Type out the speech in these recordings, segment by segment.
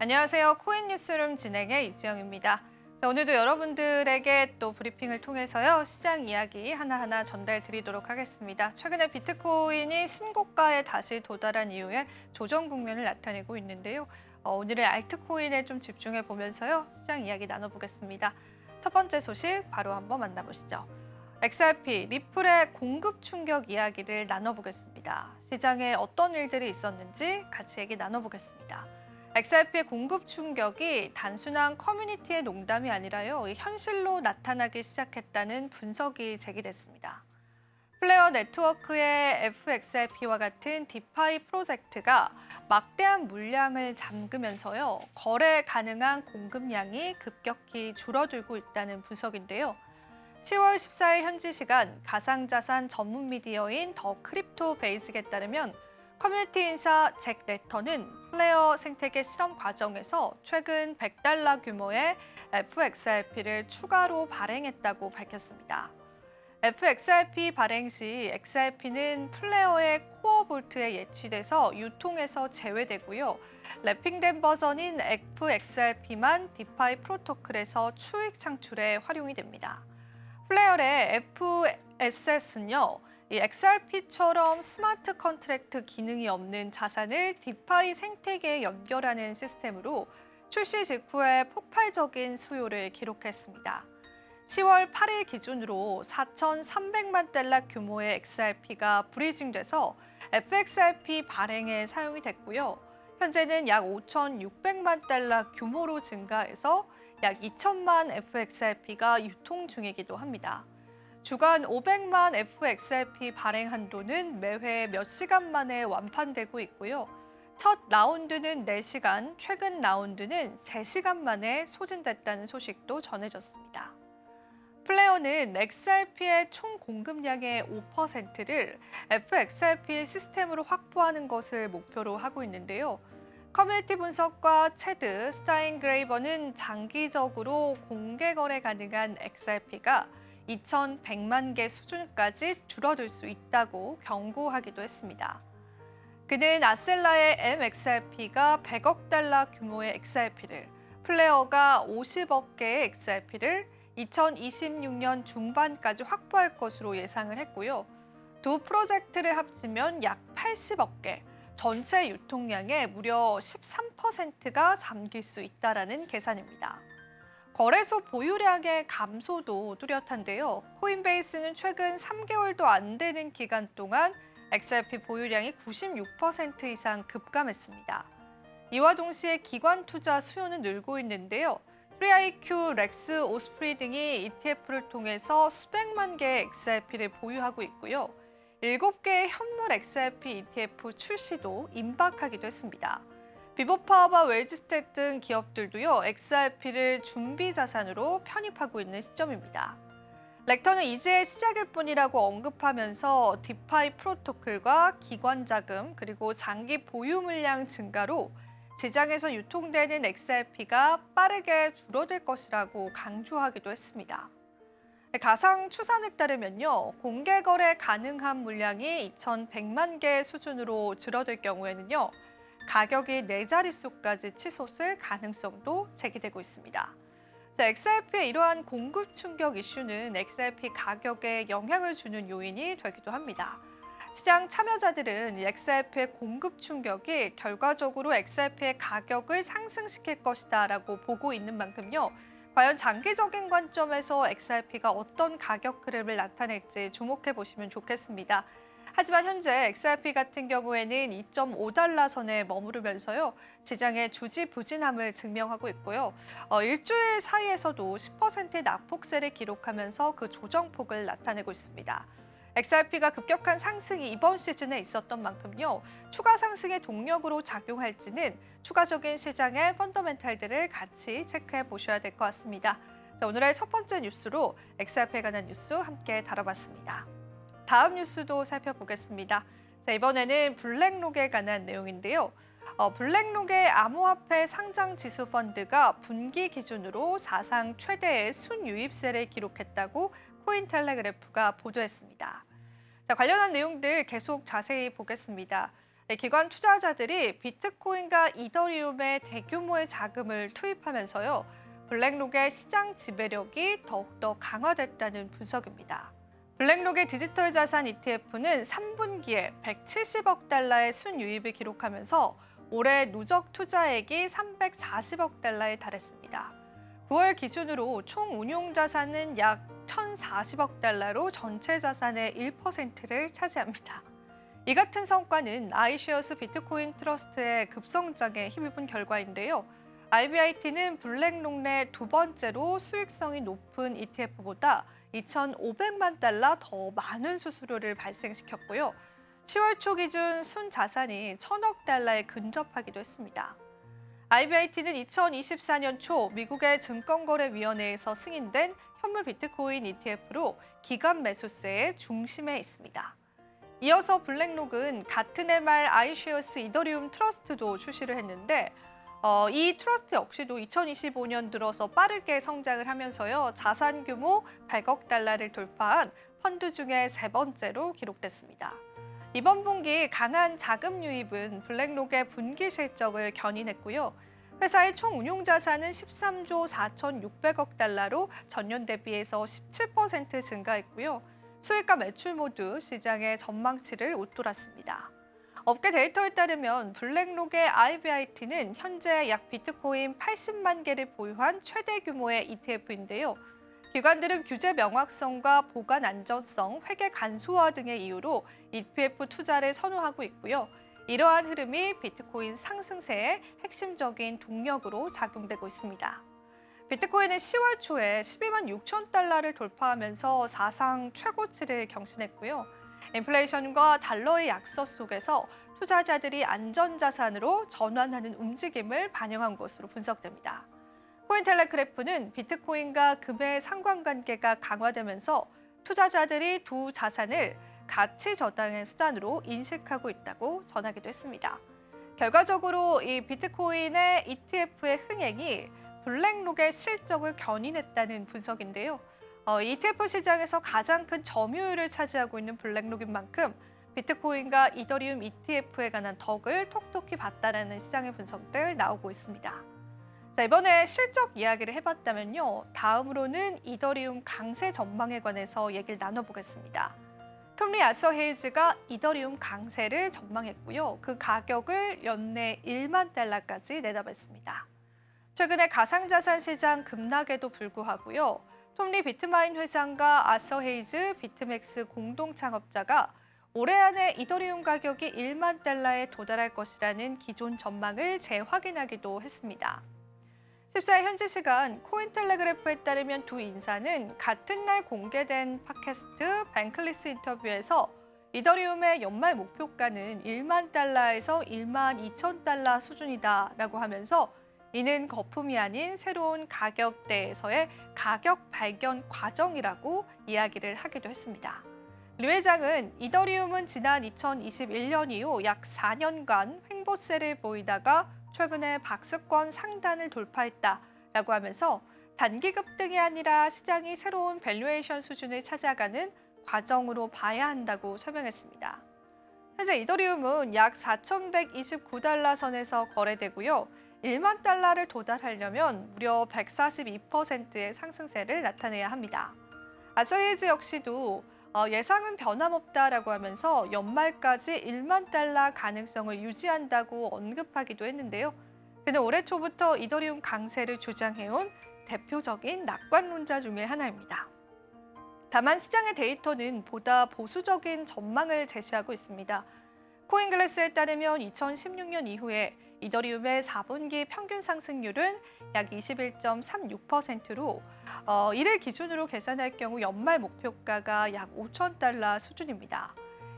안녕하세요. 코인 뉴스룸 진행의 이지영입니다. 자, 오늘도 여러분들에게 또 브리핑을 통해서요. 시장 이야기 하나하나 전달 드리도록 하겠습니다. 최근에 비트코인이 신고가에 다시 도달한 이후에 조정 국면을 나타내고 있는데요. 어, 오늘의 알트코인에 좀 집중해 보면서요. 시장 이야기 나눠보겠습니다. 첫 번째 소식 바로 한번 만나보시죠. XRP, 리플의 공급 충격 이야기를 나눠보겠습니다. 시장에 어떤 일들이 있었는지 같이 얘기 나눠보겠습니다. XRP의 공급 충격이 단순한 커뮤니티의 농담이 아니라요, 현실로 나타나기 시작했다는 분석이 제기됐습니다. 플레어 네트워크의 FXRP와 같은 디파이 프로젝트가 막대한 물량을 잠그면서요, 거래 가능한 공급량이 급격히 줄어들고 있다는 분석인데요. 10월 14일 현지 시간 가상자산 전문 미디어인 더 크립토 베이직에 따르면 커뮤니티 인사 잭 레터는 플레어 생태계 실험 과정에서 최근 100달러 규모의 FXRP를 추가로 발행했다고 밝혔습니다. FXRP 발행 시 XRP는 플레어의 코어 볼트에 예치돼서 유통에서 제외되고요. 랩핑된 버전인 FXRP만 디파이 프로토콜에서 추익 창출에 활용이 됩니다. 플레어의 FSS는요. 이 XRP처럼 스마트 컨트랙트 기능이 없는 자산을 디파이 생태계에 연결하는 시스템으로 출시 직후에 폭발적인 수요를 기록했습니다. 10월 8일 기준으로 4,300만 달러 규모의 XRP가 브리징돼서 FXRP 발행에 사용이 됐고요. 현재는 약 5,600만 달러 규모로 증가해서 약 2천만 FXRP가 유통 중이기도 합니다. 주간 500만 FXRP 발행 한도는 매회 몇 시간 만에 완판되고 있고요. 첫 라운드는 4시간, 최근 라운드는 3시간 만에 소진됐다는 소식도 전해졌습니다. 플레어는 XRP의 총 공급량의 5%를 FXRP 시스템으로 확보하는 것을 목표로 하고 있는데요. 커뮤니티 분석과 체드, 스타인그레이버는 장기적으로 공개 거래 가능한 XRP가 2,100만 개 수준까지 줄어들 수 있다고 경고하기도 했습니다. 그는 아셀라의 MXRP가 100억 달러 규모의 XRP를, 플레어가 50억 개의 XRP를 2026년 중반까지 확보할 것으로 예상을 했고요. 두 프로젝트를 합치면 약 80억 개, 전체 유통량의 무려 13%가 잠길 수 있다라는 계산입니다. 거래소 보유량의 감소도 뚜렷한데요. 코인베이스는 최근 3개월도 안 되는 기간 동안 XRP 보유량이 96% 이상 급감했습니다. 이와 동시에 기관 투자 수요는 늘고 있는데요. 3IQ, 렉스, 오스프리 등이 ETF를 통해서 수백만 개의 XRP를 보유하고 있고요. 7개의 현물 XRP ETF 출시도 임박하기도 했습니다. 비보파와 웰즈스택 등 기업들도요, XRP를 준비 자산으로 편입하고 있는 시점입니다. 렉터는 이제 시작일 뿐이라고 언급하면서 디파이 프로토콜과 기관 자금 그리고 장기 보유 물량 증가로 시장에서 유통되는 XRP가 빠르게 줄어들 것이라고 강조하기도 했습니다. 가상 추산에 따르면요, 공개 거래 가능한 물량이 2,100만 개 수준으로 줄어들 경우에는요, 가격이 네 자릿수까지 치솟을 가능성도 제기되고 있습니다. 자, XRP의 이러한 공급 충격 이슈는 XRP 가격에 영향을 주는 요인이 되기도 합니다. 시장 참여자들은 이 XRP의 공급 충격이 결과적으로 XRP의 가격을 상승시킬 것이다라고 보고 있는 만큼요. 과연 장기적인 관점에서 XRP가 어떤 가격 흐름을 나타낼지 주목해 보시면 좋겠습니다. 하지만 현재 XRP 같은 경우에는 2.5달러 선에 머무르면서요. 시장의 주지부진함을 증명하고 있고요. 어, 일주일 사이에서도 10%의 낙폭세를 기록하면서 그 조정폭을 나타내고 있습니다. XRP가 급격한 상승이 이번 시즌에 있었던 만큼요. 추가 상승의 동력으로 작용할지는 추가적인 시장의 펀더멘탈들을 같이 체크해 보셔야 될 것 같습니다. 자, 오늘의 첫 번째 뉴스로 XRP에 관한 뉴스 함께 다뤄봤습니다. 다음 뉴스도 살펴보겠습니다. 자, 이번에는 블랙록에 관한 내용인데요. 어, 블랙록의 암호화폐 상장 지수 펀드가 분기 기준으로 사상 최대의 순유입세를 기록했다고 코인텔레그래프가 보도했습니다. 자, 관련한 내용들 계속 자세히 보겠습니다. 네, 기관 투자자들이 비트코인과 이더리움에 대규모의 자금을 투입하면서요. 블랙록의 시장 지배력이 더욱더 강화됐다는 분석입니다. 블랙록의 디지털 자산 ETF는 3분기에 170억 달러의 순유입을 기록하면서 올해 누적 투자액이 340억 달러에 달했습니다. 9월 기준으로 총 운용 자산은 약 1,040억 달러로 전체 자산의 1%를 차지합니다. 이 같은 성과는 아이쉐어스 비트코인 트러스트의 급성장에 힘입은 결과인데요. IBIT는 블랙록 내 두 번째로 수익성이 높은 ETF보다 2,500만 달러 더 많은 수수료를 발생시켰고요. 10월 초 기준 순 자산이 1,000억 달러에 근접하기도 했습니다. IBIT는 2024년 초 미국의 증권거래위원회에서 승인된 현물 비트코인 ETF로 기간 매수세의 중심에 있습니다. 이어서 블랙록은 같은 해 말 아이쉐어스 이더리움 트러스트도 출시를 했는데 어, 이 트러스트 역시도 2025년 들어서 빠르게 성장을 하면서요 자산 규모 100억 달러를 돌파한 펀드 중에 세 번째로 기록됐습니다. 이번 분기 강한 자금 유입은 블랙록의 분기 실적을 견인했고요. 회사의 총 운용 자산은 13조 4,600억 달러로 전년 대비해서 17% 증가했고요. 수익과 매출 모두 시장의 전망치를 웃돌았습니다. 업계 데이터에 따르면 블랙록의 IBIT는 현재 약 비트코인 80만 개를 보유한 최대 규모의 ETF인데요. 기관들은 규제 명확성과 보관 안전성, 회계 간소화 등의 이유로 ETF 투자를 선호하고 있고요. 이러한 흐름이 비트코인 상승세의 핵심적인 동력으로 작용되고 있습니다. 비트코인은 10월 초에 12만 6천 달러를 돌파하면서 사상 최고치를 경신했고요. 인플레이션과 달러의 약세 속에서 투자자들이 안전자산으로 전환하는 움직임을 반영한 것으로 분석됩니다. 코인텔레그래프는 비트코인과 금의 상관관계가 강화되면서 투자자들이 두 자산을 가치 저당의 수단으로 인식하고 있다고 전하기도 했습니다. 결과적으로 이 비트코인의 ETF의 흥행이 블랙록의 실적을 견인했다는 분석인데요. 어, ETF 시장에서 가장 큰 점유율을 차지하고 있는 블랙록인 만큼 비트코인과 이더리움 ETF에 관한 덕을 톡톡히 봤다라는 시장의 분석들 나오고 있습니다. 자, 이번에 실적 이야기를 해봤다면요. 다음으로는 이더리움 강세 전망에 관해서 얘기를 나눠보겠습니다. 톰리 아서 헤이즈가 이더리움 강세를 전망했고요. 그 가격을 연내 1만 달러까지 내다봤습니다. 최근에 가상자산 시장 급락에도 불구하고요. 톰리 비트마인 회장과 아서 헤이즈 비트맥스 공동 창업자가 올해 안에 이더리움 가격이 1만 달러에 도달할 것이라는 기존 전망을 재확인하기도 했습니다. 14일 현지 시간 코인텔레그래프에 따르면 두 인사는 같은 날 공개된 팟캐스트 뱅클리스 인터뷰에서 이더리움의 연말 목표가는 1만 달러에서 1만 2천 달러 수준이다라고 하면서 이는 거품이 아닌 새로운 가격대에서의 가격 발견 과정이라고 이야기를 하기도 했습니다. 류 회장은 이더리움은 지난 2021년 이후 약 4년간 횡보세를 보이다가 최근에 박스권 상단을 돌파했다라고 하면서 단기 급등이 아니라 시장이 새로운 밸류에이션 수준을 찾아가는 과정으로 봐야 한다고 설명했습니다. 현재 이더리움은 약 4,129달러 선에서 거래되고요. 1만 달러를 도달하려면 무려 142%의 상승세를 나타내야 합니다. 아서헤이즈 역시도 어, 예상은 변함없다라고 하면서 연말까지 1만 달러 가능성을 유지한다고 언급하기도 했는데요. 그는 올해 초부터 이더리움 강세를 주장해온 대표적인 낙관론자 중의 하나입니다. 다만 시장의 데이터는 보다 보수적인 전망을 제시하고 있습니다. 코인글래스에 따르면 2016년 이후에 이더리움의 4분기 평균 상승률은 약 21.36%로 어, 이를 기준으로 계산할 경우 연말 목표가가 약 5천 달러 수준입니다.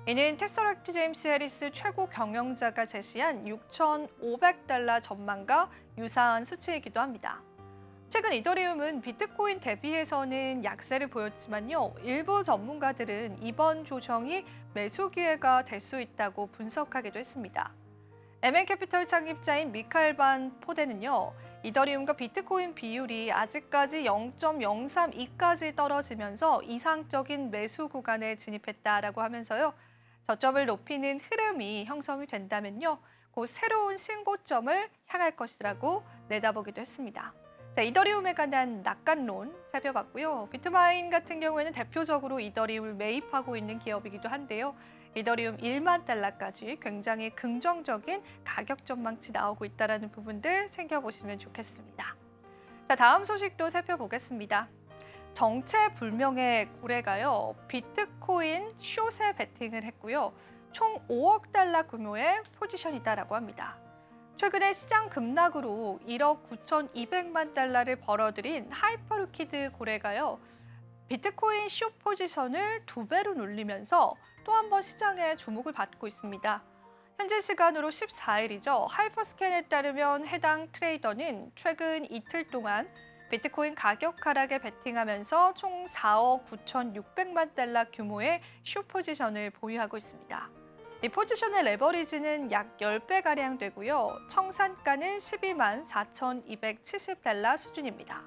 이는 테서렉트 제임스 해리스 최고 경영자가 제시한 6,500달러 전망과 유사한 수치이기도 합니다. 최근 이더리움은 비트코인 대비해서는 약세를 보였지만요. 일부 전문가들은 이번 조정이 매수 기회가 될 수 있다고 분석하기도 했습니다. MN캐피털 창립자인 미카엘 반 포데는요. 이더리움과 비트코인 비율이 아직까지 0.032까지 떨어지면서 이상적인 매수 구간에 진입했다라고 하면서요. 저점을 높이는 흐름이 형성이 된다면요. 곧 새로운 신고점을 향할 것이라고 내다보기도 했습니다. 자, 이더리움에 관한 낙관론 살펴봤고요. 비트마인 같은 경우에는 대표적으로 이더리움을 매입하고 있는 기업이기도 한데요. 이더리움 1만 달러까지 굉장히 긍정적인 가격 전망치 나오고 있다는 부분들 챙겨보시면 좋겠습니다. 자, 다음 소식도 살펴보겠습니다. 정체불명의 고래가요. 비트코인 숏에 베팅을 했고요. 총 5억 달러 규모의 포지션이다라고 합니다. 최근에 시장 급락으로 1억 9,200만 달러를 벌어들인 하이퍼루키드 고래가요. 비트코인 숏 포지션을 두 배로 놀리면서 또 한 번 시장에 주목을 받고 있습니다. 현재 시간으로 14일이죠. 하이퍼스캔에 따르면 해당 트레이더는 최근 이틀 동안 비트코인 가격 하락에 베팅하면서 총 4억 9,600만 달러 규모의 숏 포지션을 보유하고 있습니다. 이 포지션의 레버리지는 약 10배가량 되고요. 청산가는 12만 4,270달러 수준입니다.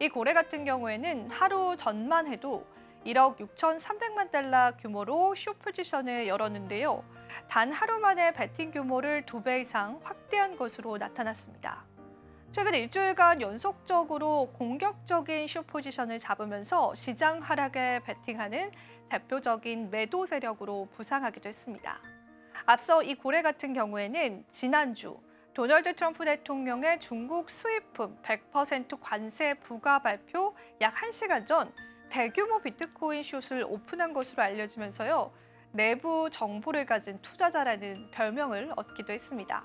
이 고래 같은 경우에는 하루 전만 해도 1억 6,300만 달러 규모로 숏 포지션을 열었는데요. 단 하루 만에 베팅 규모를 두 배 이상 확대한 것으로 나타났습니다. 최근 일주일간 연속적으로 공격적인 숏 포지션을 잡으면서 시장 하락에 베팅하는 대표적인 매도 세력으로 부상하기도 했습니다. 앞서 이 고래 같은 경우에는 지난주 도널드 트럼프 대통령의 중국 수입품 100% 관세 부과 발표 약 1시간 전 대규모 비트코인 숏을 오픈한 것으로 알려지면서요. 내부 정보를 가진 투자자라는 별명을 얻기도 했습니다.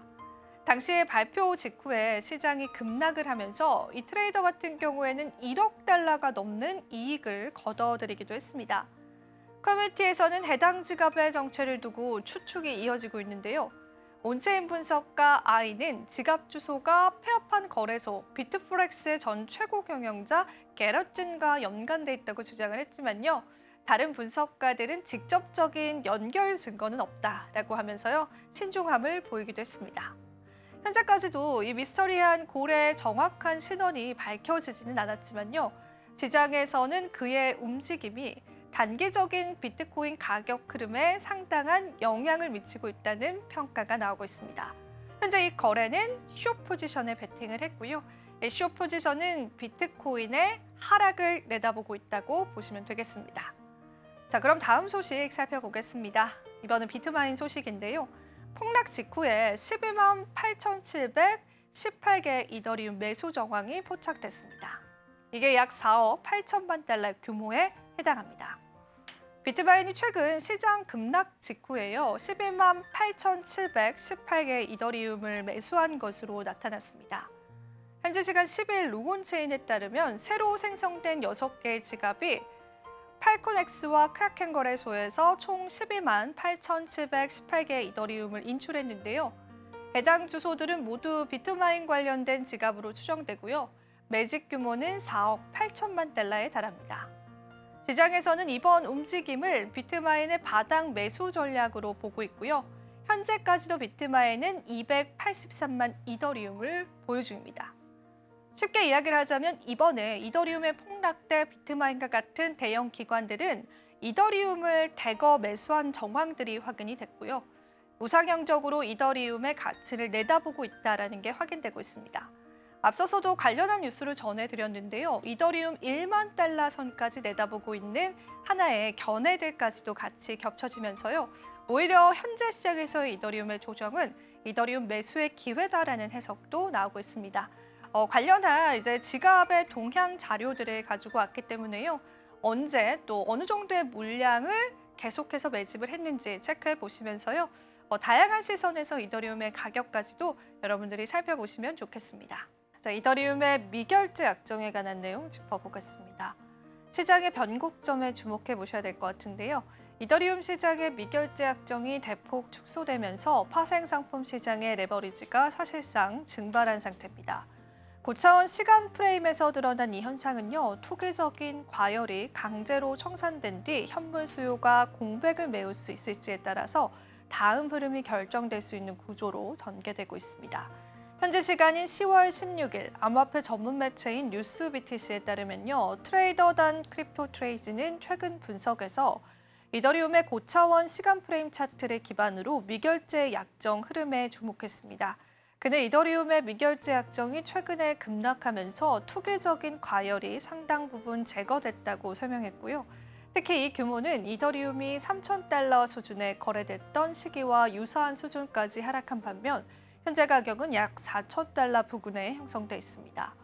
당시에 발표 직후에 시장이 급락을 하면서 이 트레이더 같은 경우에는 1억 달러가 넘는 이익을 거둬들이기도 했습니다. 커뮤니티에서는 해당 지갑의 정체를 두고 추측이 이어지고 있는데요. 온체인 분석가 아이는 지갑 주소가 폐업한 거래소 비트포렉스의 전 최고 경영자 게러진과 연관돼 있다고 주장을 했지만요. 다른 분석가들은 직접적인 연결 증거는 없다라고 하면서요. 신중함을 보이기도 했습니다. 현재까지도 이 미스터리한 고래의 정확한 신원이 밝혀지지는 않았지만요. 시장에서는 그의 움직임이 단기적인 비트코인 가격 흐름에 상당한 영향을 미치고 있다는 평가가 나오고 있습니다. 현재 이 거래는 숏 포지션에 베팅을 했고요. 이숏 포지션은 비트코인의 하락을 내다보고 있다고 보시면 되겠습니다. 자, 그럼 다음 소식 살펴보겠습니다. 이번은 비트마인 소식인데요. 폭락 직후에 11만 8,718개 이더리움 매수 정황이 포착됐습니다. 이게 약 4억 8천만 달러 규모에 해당합니다. 비트바인이 최근 시장 급락 직후에요. 11만 8,718개 이더리움을 매수한 것으로 나타났습니다. 현재 시간 10일 루곤체인에 따르면 새로 생성된 6개의 지갑이 팔콘엑스와 크라켄 거래소에서 총 12만 8,718개 이더리움을 인출했는데요. 해당 주소들은 모두 비트마인 관련된 지갑으로 추정되고요. 매직 규모는 4억 8천만 달러에 달합니다. 시장에서는 이번 움직임을 비트마인의 바닥 매수 전략으로 보고 있고요. 현재까지도 비트마인은 283만 이더리움을 보유 중입니다. 쉽게 이야기를 하자면 이번에 이더리움의 폭락 때 비트마인과 같은 대형 기관들은 이더리움을 대거 매수한 정황들이 확인이 됐고요. 우상향적으로 이더리움의 가치를 내다보고 있다는 게 확인되고 있습니다. 앞서서도 관련한 뉴스를 전해드렸는데요. 이더리움 1만 달러 선까지 내다보고 있는 하나의 견해들까지도 같이 겹쳐지면서요. 오히려 현재 시장에서의 이더리움의 조정은 이더리움 매수의 기회다라는 해석도 나오고 있습니다. 어, 관련한 이제 지갑의 동향 자료들을 가지고 왔기 때문에요. 언제 또 어느 정도의 물량을 계속해서 매집을 했는지 체크해 보시면서요. 어, 다양한 시선에서 이더리움의 가격까지도 여러분들이 살펴보시면 좋겠습니다. 자, 이더리움의 미결제 약정에 관한 내용 짚어보겠습니다. 시장의 변곡점에 주목해 보셔야 될 것 같은데요. 이더리움 시장의 미결제 약정이 대폭 축소되면서 파생 상품 시장의 레버리지가 사실상 증발한 상태입니다. 고차원 시간 프레임에서 드러난 이 현상은요, 투기적인 과열이 강제로 청산된 뒤 현물 수요가 공백을 메울 수 있을지에 따라서 다음 흐름이 결정될 수 있는 구조로 전개되고 있습니다. 현재 시간인 10월 16일 암호화폐 전문 매체인 뉴스 BTC에 따르면요. 트레이더단 크립토 트레이즈는 최근 분석에서 이더리움의 고차원 시간 프레임 차트를 기반으로 미결제 약정 흐름에 주목했습니다. 그는 이더리움의 미결제 약정이 최근에 급락하면서 투기적인 과열이 상당 부분 제거됐다고 설명했고요. 특히 이 규모는 이더리움이 3,000달러 수준에 거래됐던 시기와 유사한 수준까지 하락한 반면 현재 가격은 약 4,000달러 부근에 형성돼 있습니다.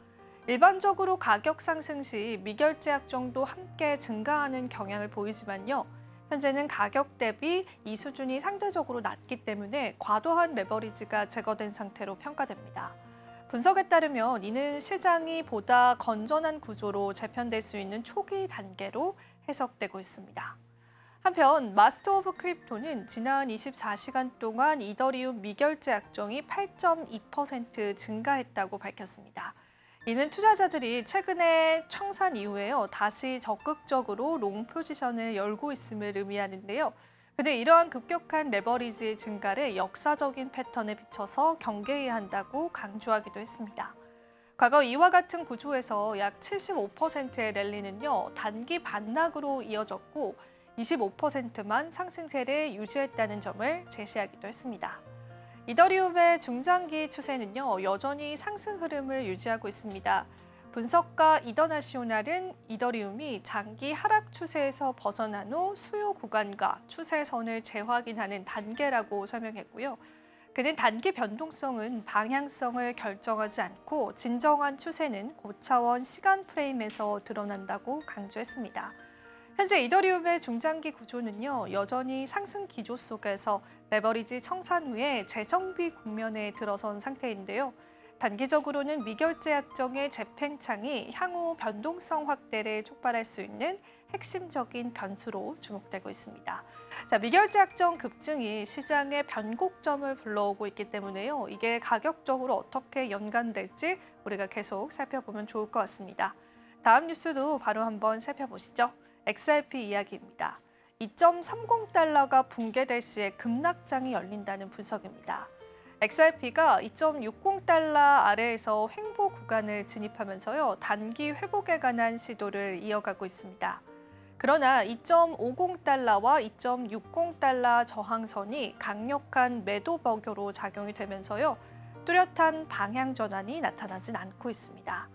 일반적으로 가격 상승 시 미결제 약정도 함께 증가하는 경향을 보이지만요. 현재는 가격 대비 이 수준이 상대적으로 낮기 때문에 과도한 레버리지가 제거된 상태로 평가됩니다. 분석에 따르면 이는 시장이 보다 건전한 구조로 재편될 수 있는 초기 단계로 해석되고 있습니다. 한편 마스터 오브 크립토는 지난 24시간 동안 이더리움 미결제 약정이 8.2% 증가했다고 밝혔습니다. 이는 투자자들이 최근에 청산 이후에요 다시 적극적으로 롱 포지션을 열고 있음을 의미하는데요. 근데 이러한 급격한 레버리지 증가를 역사적인 패턴에 비춰서 경계해야 한다고 강조하기도 했습니다. 과거 이와 같은 구조에서 약 75%의 랠리는요 단기 반락으로 이어졌고 25%만 상승세를 유지했다는 점을 제시하기도 했습니다. 이더리움의 중장기 추세는요 여전히 상승 흐름을 유지하고 있습니다. 분석가 이더나시오날은 이더리움이 장기 하락 추세에서 벗어난 후 수요 구간과 추세선을 재확인하는 단계라고 설명했고요. 그는 단기 변동성은 방향성을 결정하지 않고 진정한 추세는 고차원 시간 프레임에서 드러난다고 강조했습니다. 현재 이더리움의 중장기 구조는요 여전히 상승 기조 속에서 레버리지 청산 후에 재정비 국면에 들어선 상태인데요. 단기적으로는 미결제 약정의 재팽창이 향후 변동성 확대를 촉발할 수 있는 핵심적인 변수로 주목되고 있습니다. 자, 미결제 약정 급증이 시장의 변곡점을 불러오고 있기 때문에요. 이게 가격적으로 어떻게 연관될지 우리가 계속 살펴보면 좋을 것 같습니다. 다음 뉴스도 바로 한번 살펴보시죠. XRP 이야기입니다. 2.30달러가 붕괴될 시에 급락장이 열린다는 분석입니다. XRP가 2.60달러 아래에서 횡보 구간을 진입하면서요 단기 회복에 관한 시도를 이어가고 있습니다. 그러나 2.50달러와 2.60달러 저항선이 강력한 매도 버교로 작용이 되면서요 뚜렷한 방향 전환이 나타나진 않고 있습니다.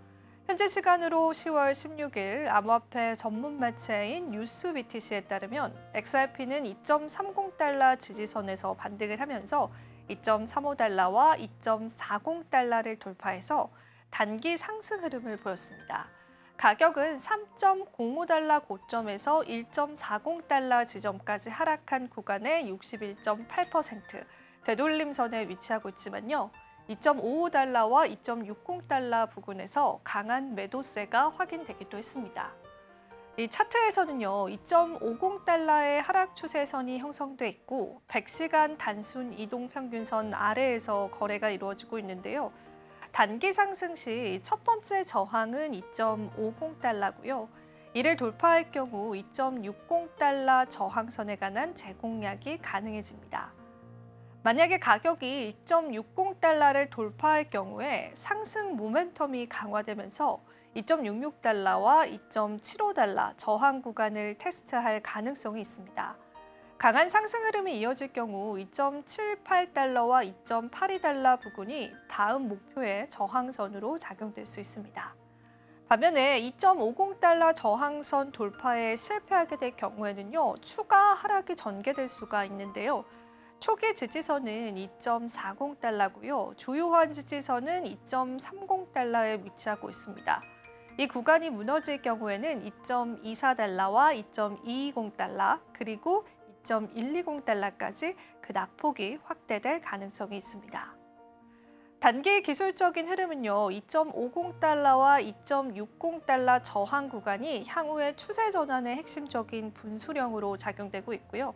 현재 시간으로 10월 16일 암호화폐 전문 매체인 뉴스 BTC에 따르면 XRP는 2.30달러 지지선에서 반등을 하면서 2.35달러와 2.40달러를 돌파해서 단기 상승 흐름을 보였습니다. 가격은 3.05달러 고점에서 1.40달러 지점까지 하락한 구간의 61.8% 되돌림선에 위치하고 있지만요. 2.55달러와 2.60달러 부근에서 강한 매도세가 확인되기도 했습니다. 이 차트에서는요, 2.50달러의 하락 추세선이 형성돼 있고 100시간 단순 이동 평균선 아래에서 거래가 이루어지고 있는데요. 단기 상승 시 첫 번째 저항은 2.50달러고요. 이를 돌파할 경우 2.60달러 저항선에 관한 재공략이 가능해집니다. 만약에 가격이 2.60달러를 돌파할 경우에 상승 모멘텀이 강화되면서 2.66달러와 2.75달러 저항 구간을 테스트할 가능성이 있습니다. 강한 상승 흐름이 이어질 경우 2.78달러와 2.82달러 부근이 다음 목표의 저항선으로 작용될 수 있습니다. 반면에 2.50달러 저항선 돌파에 실패하게 될 경우에는요, 추가 하락이 전개될 수가 있는데요. 초기 지지선은 2.40달러고요. 주요한 지지선은 2.30달러에 위치하고 있습니다. 이 구간이 무너질 경우에는 2.24달러와 2.220달러 그리고 2.120달러까지 그 낙폭이 확대될 가능성이 있습니다. 단기 기술적인 흐름은요, 2.50달러와 2.60달러 저항 구간이 향후의 추세 전환의 핵심적인 분수령으로 작용되고 있고요.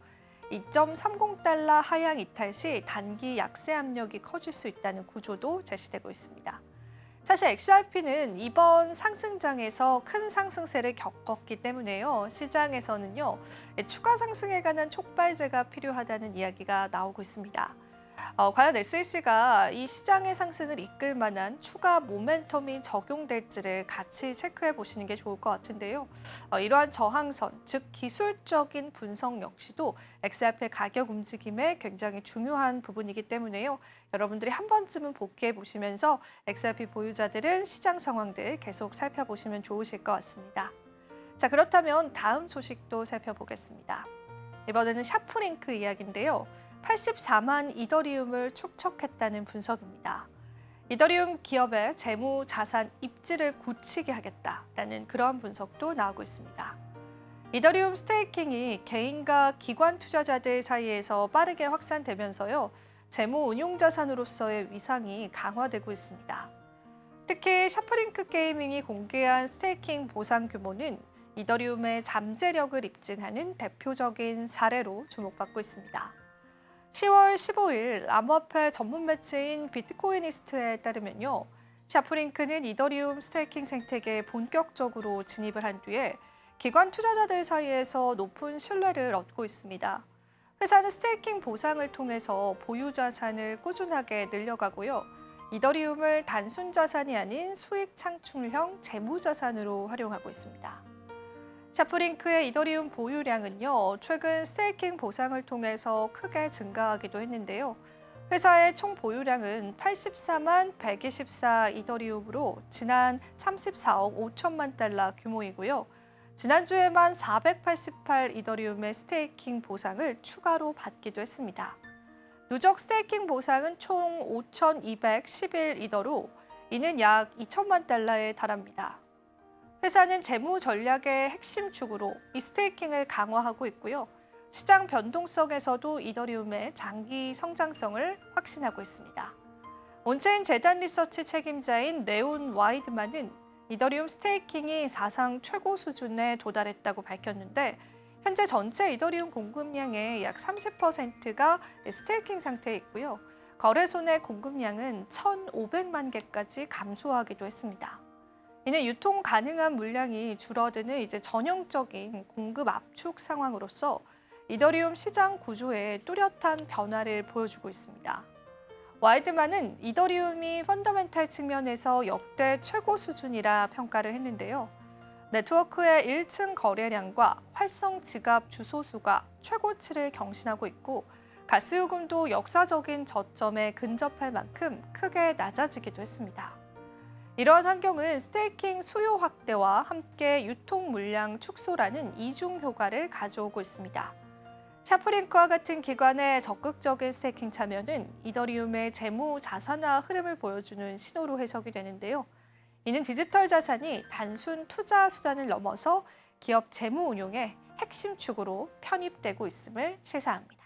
2.30달러 하향 이탈 시 단기 약세 압력이 커질 수 있다는 구조도 제시되고 있습니다. 사실 XRP는 이번 상승장에서 큰 상승세를 겪었기 때문에요. 시장에서는요, 추가 상승에 관한 촉발제가 필요하다는 이야기가 나오고 있습니다. 어, 과연 SEC가 이 시장의 상승을 이끌 만한 추가 모멘텀이 적용될지를 같이 체크해 보시는 게 좋을 것 같은데요. 어, 이러한 저항선, 즉 기술적인 분석 역시도 XRP 가격 움직임에 굉장히 중요한 부분이기 때문에요. 여러분들이 한 번쯤은 복귀해 보시면서 XRP 보유자들은 시장 상황들 계속 살펴보시면 좋으실 것 같습니다. 자, 그렇다면 다음 소식도 살펴보겠습니다. 이번에는 샤프링크 이야기인데요. 84만 이더리움을 축적했다는 분석입니다. 이더리움 기업의 재무 자산 입지를 굳히게 하겠다라는 그러한 분석도 나오고 있습니다. 이더리움 스테이킹이 개인과 기관 투자자들 사이에서 빠르게 확산되면서요. 재무 운용 자산으로서의 위상이 강화되고 있습니다. 특히 샤프링크 게이밍이 공개한 스테이킹 보상 규모는 이더리움의 잠재력을 입증하는 대표적인 사례로 주목받고 있습니다. 10월 15일 암호화폐 전문 매체인 비트코이니스트에 따르면요. 샤프링크는 이더리움 스테이킹 생태계에 본격적으로 진입을 한 뒤에 기관 투자자들 사이에서 높은 신뢰를 얻고 있습니다. 회사는 스테이킹 보상을 통해서 보유 자산을 꾸준하게 늘려가고요. 이더리움을 단순 자산이 아닌 수익 창출형 재무 자산으로 활용하고 있습니다. 샤프링크의 이더리움 보유량은요, 최근 스테이킹 보상을 통해서 크게 증가하기도 했는데요. 회사의 총 보유량은 84만 124 이더리움으로 지난 34억 5천만 달러 규모이고요. 지난주에만 488 이더리움의 스테이킹 보상을 추가로 받기도 했습니다. 누적 스테이킹 보상은 총 5,211 이더로 이는 약 2천만 달러에 달합니다. 회사는 재무 전략의 핵심 축으로 이 스테이킹을 강화하고 있고요. 시장 변동성에서도 이더리움의 장기 성장성을 확신하고 있습니다. 온체인 재단 리서치 책임자인 레온 와이드만은 이더리움 스테이킹이 사상 최고 수준에 도달했다고 밝혔는데 현재 전체 이더리움 공급량의 약 30%가 스테이킹 상태에 있고요. 거래소 내 공급량은 1,500만 개까지 감소하기도 했습니다. 이는 유통 가능한 물량이 줄어드는 이제 전형적인 공급 압축 상황으로서 이더리움 시장 구조에 뚜렷한 변화를 보여주고 있습니다. 와이드만은 이더리움이 펀더멘탈 측면에서 역대 최고 수준이라 평가를 했는데요. 네트워크의 1층 거래량과 활성 지갑 주소 수가 최고치를 경신하고 있고 가스 요금도 역사적인 저점에 근접할 만큼 크게 낮아지기도 했습니다. 이러한 환경은 스테이킹 수요 확대와 함께 유통 물량 축소라는 이중 효과를 가져오고 있습니다. 샤프링크와 같은 기관의 적극적인 스테이킹 참여는 이더리움의 재무 자산화 흐름을 보여주는 신호로 해석이 되는데요. 이는 디지털 자산이 단순 투자 수단을 넘어서 기업 재무 운용의 핵심 축으로 편입되고 있음을 시사합니다.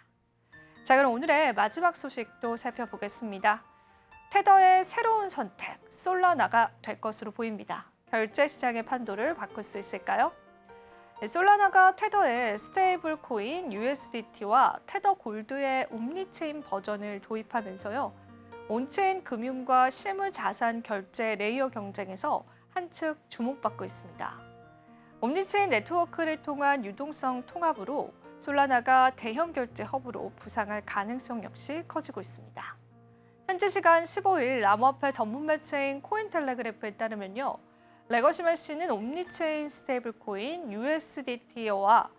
자, 그럼 오늘의 마지막 소식도 살펴보겠습니다. 테더의 새로운 선택, 솔라나가 될 것으로 보입니다. 결제 시장의 판도를 바꿀 수 있을까요? 네, 솔라나가 테더의 스테이블 코인 USDT와 테더 골드의 옴니체인 버전을 도입하면서요. 온체인 금융과 실물 자산 결제 레이어 경쟁에서 한층 주목받고 있습니다. 옴니체인 네트워크를 통한 유동성 통합으로 솔라나가 대형 결제 허브로 부상할 가능성 역시 커지고 있습니다. 현지 시간 15일 암호화폐 전문 매체인 코인텔레그래프에 따르면요. 레거시 메시는 옴니체인 스테이블 코인 USDT와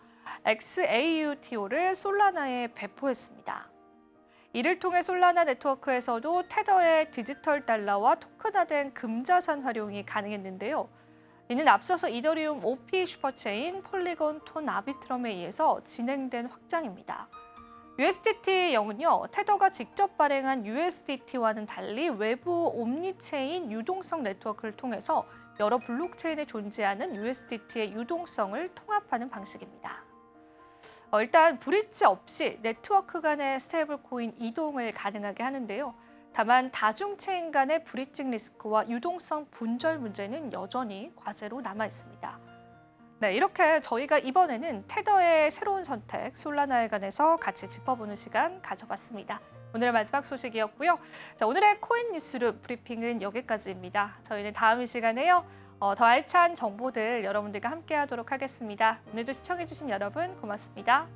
XAUTO를 솔라나에 배포했습니다. 이를 통해 솔라나 네트워크에서도 테더의 디지털 달러와 토큰화된 금자산 활용이 가능했는데요. 이는 앞서서 이더리움 OP 슈퍼체인 폴리곤 톤 아비트럼에 의해서 진행된 확장입니다. USDT 영은요, 테더가 직접 발행한 USDT와는 달리 외부 옴니체인 유동성 네트워크를 통해서 여러 블록체인에 존재하는 USDT의 유동성을 통합하는 방식입니다. 어, 일단 브릿지 없이 네트워크 간의 스테이블 코인 이동을 가능하게 하는데요. 다만 다중체인 간의 브릿징 리스크와 유동성 분절 문제는 여전히 과제로 남아 있습니다. 네, 이렇게 저희가 이번에는 테더의 새로운 선택 솔라나에 관해서 같이 짚어보는 시간 가져봤습니다. 오늘의 마지막 소식이었고요. 자, 오늘의 코인 뉴스룸 브리핑은 여기까지입니다. 저희는 다음 시간에요. 어, 더 알찬 정보들 여러분들과 함께 하도록 하겠습니다. 오늘도 시청해주신 여러분 고맙습니다.